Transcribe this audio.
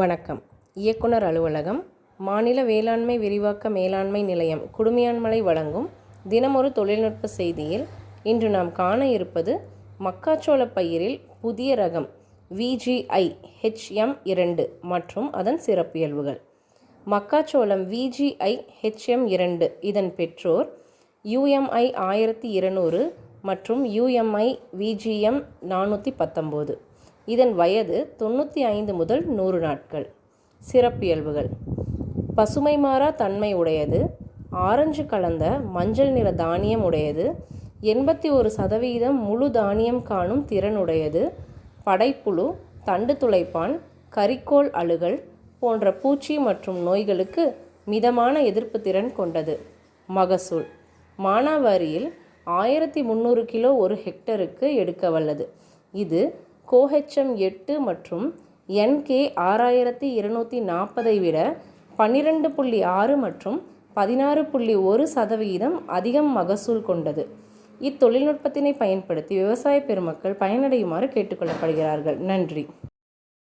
வணக்கம். இயக்குனர் அலுவலகம் மாநில வேளாண்மை விரிவாக்க மேலாண்மை நிலையம் குடுமியான்மலை வழங்கும் தினமொரு தொழில்நுட்ப செய்தியில் இன்று நாம் காண இருப்பது மக்காச்சோள பயிரில் புதிய ரகம் விஜிஐ ஹெச்எம் இரண்டு மற்றும் அதன் சிறப்பியல்புகள். மக்காச்சோளம் விஜிஐ ஹெச்எம் இரண்டு இதன் பெற்றோர் யூஎம்ஐ ஆயிரத்தி இருநூறு மற்றும் யூஎம்ஐ விஜிஎம் நானூற்றி பத்தொம்போது. இதன் வயது தொண்ணூற்றி ஐந்து முதல் நூறு நாட்கள். சிறப்பியல்புகள் பசுமை மாறா தன்மை உடையது. ஆரஞ்சு கலந்த மஞ்சள் நிற தானியம் உடையது. எண்பத்தி ஒரு சதவீதம் முழு தானியம் காணும் திறனுடையது படைப்புழு தண்டு துளைப்பான் கரிக்கோல் அழுகல் போன்ற பூச்சி மற்றும் நோய்களுக்கு மிதமான எதிர்ப்பு திறன் கொண்டது. மகசூல். மானாவாரியில் ஆயிரத்தி முந்நூறு கிலோ ஒரு ஹெக்டருக்கு எடுக்க வல்லது. இது கோஹெச்எம் எட்டு மற்றும் என்கே ஆறாயிரத்தி இருநூற்றி நாற்பதை விட பன்னிரெண்டு புள்ளி ஆறு மற்றும் பதினாறு புள்ளி ஒரு சதவிகிதம் அதிகம் மகசூல் கொண்டது. இத்தொழில்நுட்பத்தினை பயன்படுத்தி விவசாய பெருமக்கள் பயனடையுமாறு கேட்டுக்கொள்ளப்படுகிறார்கள் நன்றி.